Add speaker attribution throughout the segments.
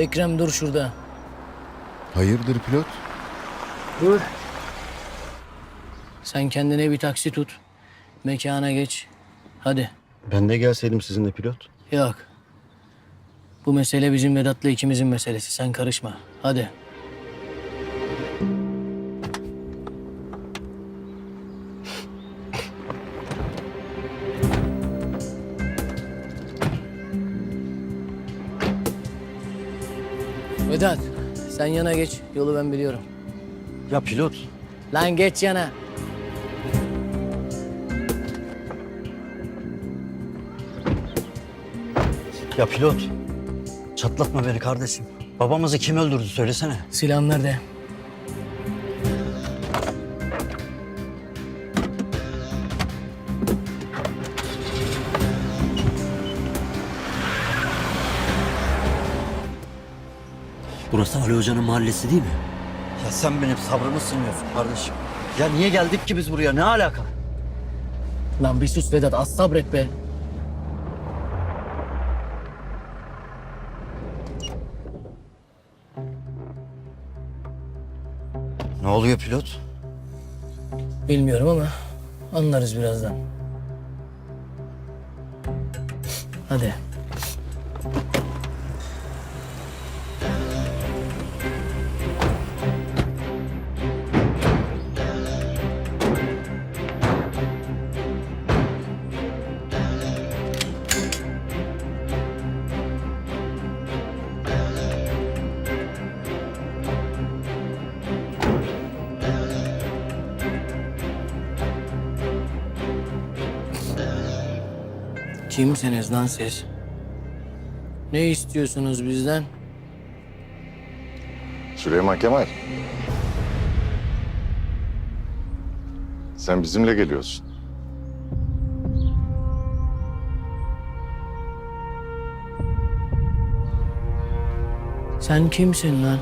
Speaker 1: Ekrem dur şurada.
Speaker 2: Hayırdır pilot?
Speaker 1: Dur. Sen kendine bir taksi tut. Mekana geç. Hadi.
Speaker 3: Ben de gelseydim sizinle pilot.
Speaker 1: Yok. Bu mesele bizim Vedat'la ikimizin meselesi. Sen karışma. Hadi. Vedat, sen yana geç. Yolu ben biliyorum.
Speaker 3: Ya pilot.
Speaker 1: Lan geç yana.
Speaker 3: Ya pilot. Çatlatma beni kardeşim. Babamızı kim öldürdü söylesene.
Speaker 1: Silahım nerede?
Speaker 3: Burası Ali Hoca'nın mahallesi değil mi? Ya sen benim sabrımı sınıyorsun kardeşim. Ya niye geldik ki biz buraya? Ne alaka?
Speaker 1: Lan bir sus Vedat, az sabret be.
Speaker 3: Ne oluyor pilot?
Speaker 1: Bilmiyorum ama anlarız birazdan. Hadi. Kimsiniz lan siz? Ne istiyorsunuz bizden?
Speaker 4: Süleyman Kemal. Sen bizimle geliyorsun.
Speaker 1: Sen kimsin lan?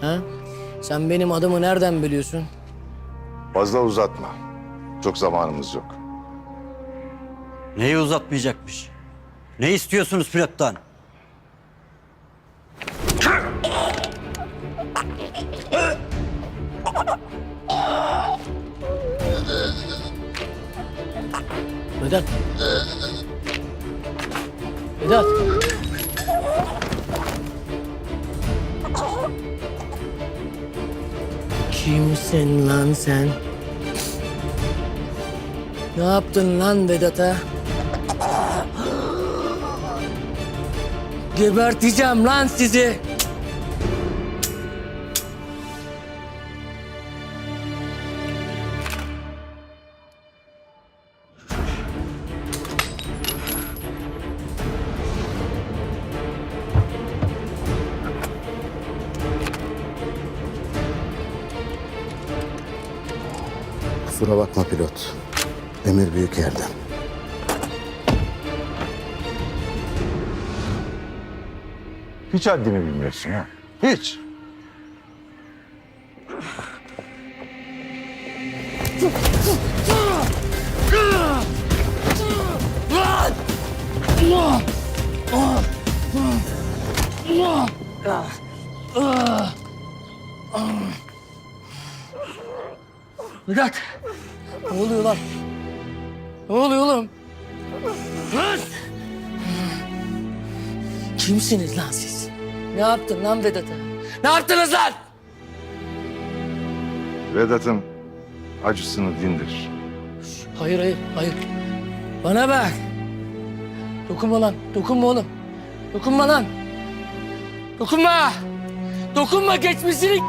Speaker 1: Ha? Sen benim adımı nereden biliyorsun?
Speaker 4: Fazla uzatma. Çok zamanımız yok.
Speaker 3: Neyi uzatmayacakmış? Ne istiyorsunuz pilottan?
Speaker 1: Vedat. Vedat. Kimsin lan sen? Ne yaptın lan Vedat'a? Geberteceğim lan sizi.
Speaker 2: Kusura bakma pilot. Emir büyük yerden.
Speaker 4: Hiç haddini bilmiyorsun ha. Hiç.
Speaker 1: Vedat. Ne oluyor lan? Ne oluyor oğlum? Lan! Kimsiniz lan siz? Ne yaptın lan Vedat'a? Ne yaptınız lan?
Speaker 4: Vedat'ın acısını dindir.
Speaker 1: Hayır hayır hayır. Bana bak. Dokunma lan. Dokunma oğlum. Dokunma lan. Dokunma. Dokunma geçmişini.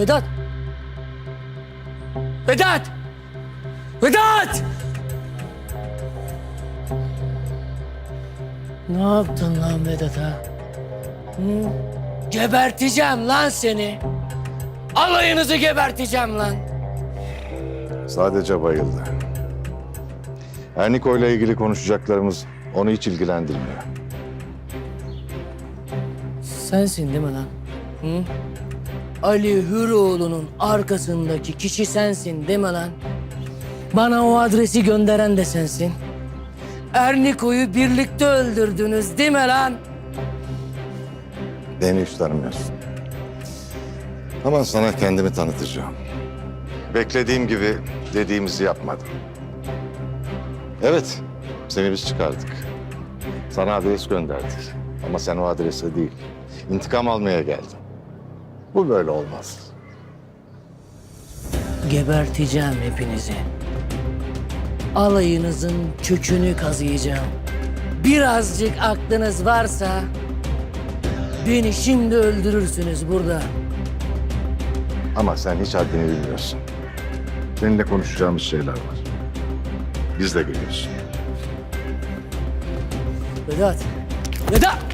Speaker 1: Vedat. Vedat. Vedat. Ne yaptın lan Vedat'a? Hı? Geberteceğim lan seni. Alayınızı geberteceğim lan.
Speaker 4: Sadece bayıldı. Erniko ile ilgili konuşacaklarımız onu hiç ilgilendirmiyor.
Speaker 1: Sensin değil mi lan? Ali Hüroğlu'nun arkasındaki kişi sensin değil mi lan? Bana o adresi gönderen de sensin. Erniko'yu birlikte öldürdünüz değil mi lan?
Speaker 4: Beni hiç tanımıyorsun. Ama sana kendimi tanıtacağım. Beklediğim gibi dediğimizi yapmadım. Evet, seni biz çıkardık. Sana adres gönderdik. Ama sen o adrese değil, intikam almaya geldin. Bu böyle olmaz.
Speaker 1: Geberteceğim hepinizi. Alayınızın kökünü kazıyacağım. Birazcık aklınız varsa beni şimdi öldürürsünüz burada.
Speaker 4: Ama sen hiç haddini bilmiyorsun. Seninle konuşacağımız şeyler var. Biz de geliyorsun.
Speaker 1: Vedat. Vedat!